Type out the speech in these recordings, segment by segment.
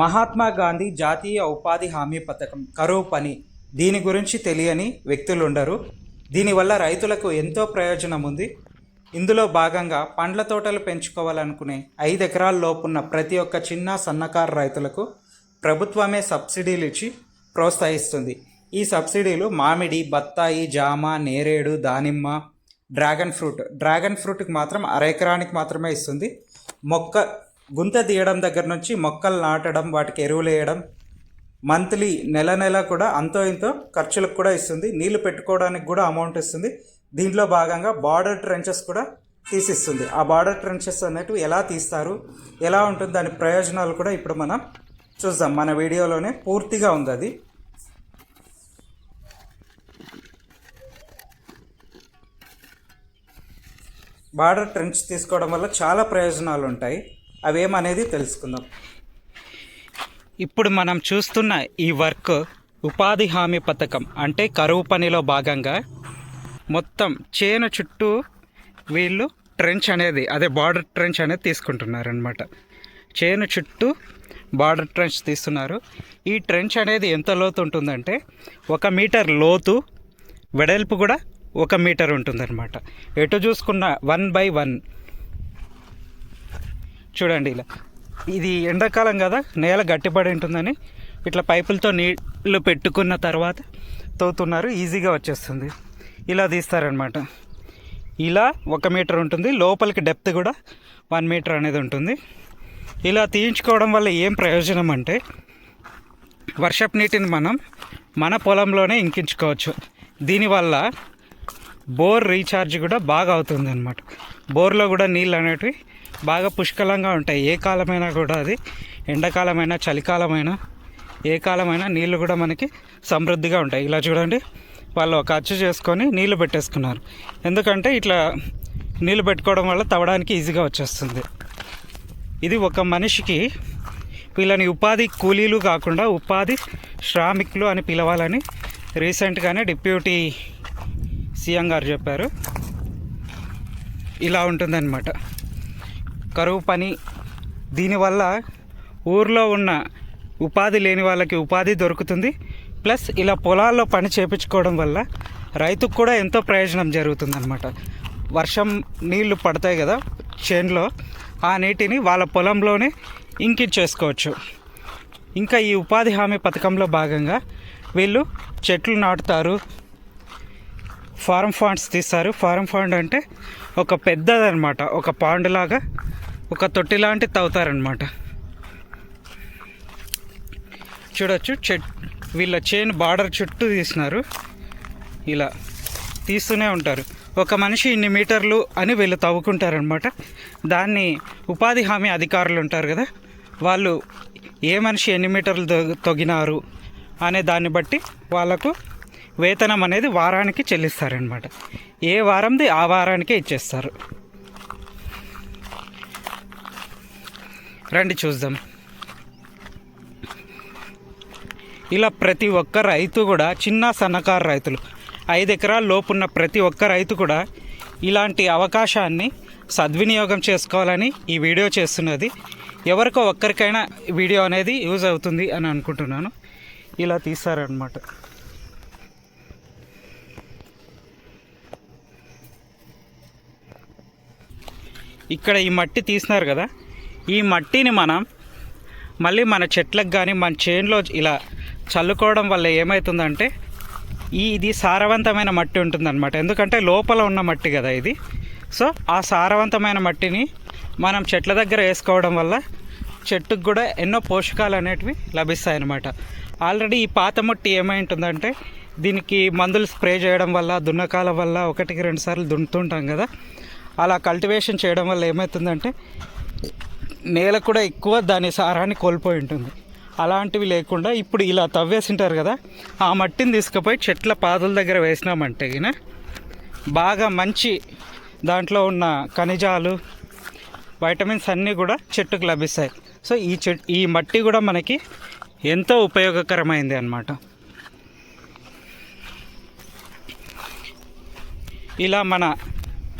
మహాత్మా గాంధీ జాతీయ ఉపాధి హామీ పథకం కరువు పని దీని గురించి తెలియని వ్యక్తులు ఉండరు. దీనివల్ల రైతులకు ఎంతో ప్రయోజనం ఉంది. ఇందులో భాగంగా పండ్ల తోటలు పెంచుకోవాలనుకునే ఐదు ఎకరాల లోపున్న ప్రతి ఒక్క చిన్న సన్నకారు రైతులకు ప్రభుత్వమే సబ్సిడీలు ఇచ్చి ప్రోత్సహిస్తుంది. ఈ సబ్సిడీలు మామిడి బత్తాయి జామ నేరేడు దానిమ్మ డ్రాగన్ ఫ్రూట్. డ్రాగన్ ఫ్రూట్కి మాత్రం అర ఎకరానికి మాత్రమే ఇస్తుంది. మొక్క గుంత తీయడం దగ్గర నుంచి మొక్కలు నాటడం వాటికి ఎరువులు వేయడం మంత్లీ నెల నెల కూడా అంతో ఇంతో ఖర్చులకు కూడా ఇస్తుంది. నీళ్ళు పెట్టుకోవడానికి కూడా అమౌంట్ ఇస్తుంది. దీంట్లో భాగంగా బార్డర్ ట్రెంచెస్ కూడా తీసిస్తుంది. ఆ బార్డర్ ట్రెంచెస్ అనేటివి ఎలా తీస్తారు? ఎలా ఉంటుంది? దాని ప్రయోజనాలు కూడా ఇప్పుడు మనం చూద్దాం. మన వీడియోలోనే పూర్తిగా ఉంది అది. బార్డర్ ట్రెంచ్ తీసుకోవడం వల్ల చాలా ప్రయోజనాలు ఉంటాయి. అవేమనేది తెలుసుకుందాం. ఇప్పుడు మనం చూస్తున్న ఈ వర్క్ ఉపాధి హామీ పథకం అంటే కరువు పనిలో భాగంగా మొత్తం చేను చుట్టూ వీళ్ళు ట్రెంచ్ అనేది అదే బార్డర్ ట్రెంచ్ అనేది తీసుకుంటున్నారనమాట చేను చుట్టూ బార్డర్ ట్రెంచ్ తీస్తున్నారు. ఈ ట్రెంచ్ అనేది ఎంత లోతు ఉంటుందంటే ఒక మీటర్ లోతు వెడల్పు కూడా ఒక మీటర్ ఉంటుందన్నమాట. ఎటు చూసుకున్న వన్ బై వన్ చూడండి ఇలా. ఇది ఎండాకాలం కదా నేల గట్టిపడి ఉంటుందని. ఇట్లా పైపులతో నీళ్ళు పెట్టుకున్న తర్వాత తోతున్నారు ఈజీగా వచ్చేస్తుంది. ఇలా తీస్తారనమాట ఇలా ఒక మీటర్ ఉంటుంది లోపలికి డెప్త్ కూడా వన్ మీటర్ అనేది ఉంటుంది. ఇలా తీయించుకోవడం వల్ల ఏం ప్రయోజనం అంటే వర్షపు నీటిని మనం మన పొలంలోనే ఇంకించుకోవచ్చు. దీనివల్ల బోర్ రీఛార్జ్ కూడా బాగా అవుతుంది అనమాట బోర్లో కూడా నీళ్ళు అనేటివి బాగా పుష్కలంగా ఉంటాయి. ఏ కాలమైనా కూడా అది ఎండాకాలమైనా చలికాలమైనా ఏ కాలమైనా నీళ్ళు కూడా మనకి సమృద్ధిగా ఉంటాయి. ఇలా చూడండి వాళ్ళు ఒక అచ్చు చేసుకొని నీళ్ళు పెట్టేసుకున్నారు. ఎందుకంటే ఇట్లా నీళ్ళు పెట్టుకోవడం వల్ల తవ్వడానికి ఈజీగా వచ్చేస్తుంది. ఇది ఒక మనిషికి వీళ్ళని ఉపాధి కూలీలు కాకుండా ఉపాధి శ్రామికులు అని పిలవాలని రీసెంట్గానే డిప్యూటీ సీఎం గారు చెప్పారు. ఇలా ఉంటుందన్నమాట. కరువు పని. దీనివల్ల ఊర్లో ఉన్న ఉపాధి లేని వాళ్ళకి ఉపాధి దొరుకుతుంది. ప్లస్ ఇలా పొలాల్లో పని చేపించుకోవడం వల్ల రైతుకు కూడా ఎంతో ప్రయోజనం జరుగుతుందన్నమాట. వర్షం నీళ్ళు పడతాయి కదా చేనులో ఆ నీటిని వాళ్ళ పొలంలోనే ఇంకించేసుకోవచ్చు. ఇంకా ఈ ఉపాధి హామీ పథకంలో భాగంగా వీళ్ళు చెట్లు నాటుతారు. ఫారం ఫాండ్స్ తీస్తారు. ఫారం ఫాండ్ అంటే ఒక పెద్దదనమాట ఒక పాండ్ లాగా ఒక తొట్టి లాంటి తవ్వుతారనమాట చూడొచ్చు చెట్ వీళ్ళ చేను బార్డర్ చుట్టూ తీసినారు. ఇలా తీస్తూనే ఉంటారు. ఒక మనిషి ఇన్ని మీటర్లు అని వీళ్ళు తవ్వుకుంటారనమాట దాన్ని ఉపాధి హామీ అధికారులు ఉంటారు కదా వాళ్ళు ఏ మనిషి ఎన్ని మీటర్లు తొ- తొగినారు అనే దాన్ని బట్టి వాళ్ళకు వేతనం అనేది వారానికి చెల్లిస్తారనమాట ఏ వారంది ఆ వారానికే ఇచ్చేస్తారు. రండి చూద్దాం. ఇలా ప్రతి ఒక్క రైతు కూడా చిన్న సన్నకారు రైతులు ఐదు ఎకరాల లోపున్న ప్రతి ఒక్క రైతు కూడా ఇలాంటి అవకాశాన్ని సద్వినియోగం చేసుకోవాలని ఈ వీడియో చేస్తున్నది. ఎవరికో ఒక్కరికైనా వీడియో అనేది యూజ్ అవుతుంది అని అనుకుంటున్నాను. ఇలా తీస్తారనమాట ఇక్కడ ఈ మట్టి తీసినారు కదా ఈ మట్టిని మనం మళ్ళీ మన చెట్లకు కానీ మన చేనులో ఇలా చల్లుకోవడం వల్ల ఏమవుతుందంటే ఈ ఇది సారవంతమైన మట్టి ఉంటుందన్నమాట. ఎందుకంటే లోపల ఉన్న మట్టి కదా ఇది. సో ఆ సారవంతమైన మట్టిని మనం చెట్ల దగ్గర వేసుకోవడం వల్ల చెట్టుకు కూడా ఎన్నో పోషకాలు అనేటివి లభిస్తాయి అన్నమాట ఆల్రెడీ ఈ పాత మట్టి ఏమై ఉంటుందంటే దీనికి మందులు స్ప్రే చేయడం వల్ల దున్నకాల వల్ల ఒకటికి రెండు సార్లు దున్నుతుంటాం కదా. అలా కల్టివేషన్ చేయడం వల్ల ఏమవుతుందంటే నేల కూడా ఎక్కువ దాని సారాన్ని కోల్పోయి ఉంటుంది. అలాంటివి లేకుండా ఇప్పుడు ఇలా తవ్వేసింటారు కదా ఆ మట్టిని తీసుకుపోయి చెట్ల పాదుల దగ్గర వేసినామంటే గిన బాగా మంచి దాంట్లో ఉన్న ఖనిజాలు వైటమిన్స్ అన్నీ కూడా చెట్టుకు లభిస్తాయి. సో ఈ చెట్ ఈ మట్టి కూడా మనకి ఎంతో ఉపయోగకరమైంది అన్నమాట. ఇలా మన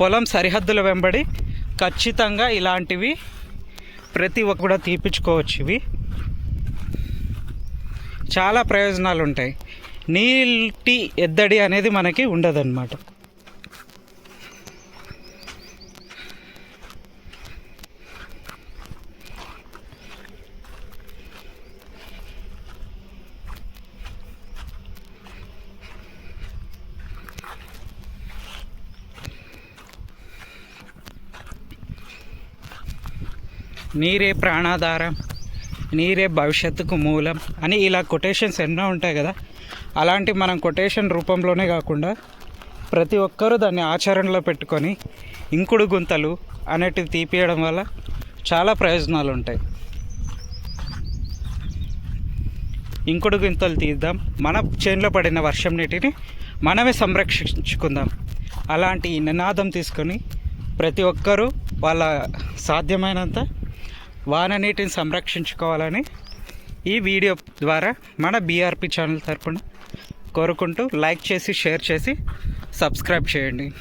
పొలం సరిహద్దుల వెంబడి ఖచ్చితంగా ఇలాంటివి ప్రతి ఒక్క కూడా తీపించుకోవచ్చు ఇవి. చాలా ప్రయోజనాలు ఉంటాయి నీటి ఎద్దడి అనేది మనకి ఉండదన్నమాట. నీరే ప్రాణాధారం నీరే భవిష్యత్తుకు మూలం అని ఇలా కొటేషన్స్ ఎన్నో ఉంటాయి కదా. అలాంటి మనం కొటేషన్ రూపంలోనే కాకుండా ప్రతి ఒక్కరూ దాన్ని ఆచరణలో పెట్టుకొని ఇంకుడు గుంతలు అనేటివి తీపియడం వల్ల చాలా ప్రయోజనాలు ఉంటాయి. ఇంకుడు గుంతలు తీద్దాం మన చేనులో పడిన వర్షం నీటిని మనమే సంరక్షించుకుందాం. అలాంటి నినాదం తీసుకొని ప్రతి ఒక్కరూ వాళ్ళ సాధ్యమైనంత వాన నీటిని సంరక్షించుకోవాలని ఈ వీడియో ద్వారా మన బీఆర్పి ఛానల్ తరపున కోరుకుంటూ లైక్ చేసి షేర్ చేసి సబ్స్క్రైబ్ చేయండి.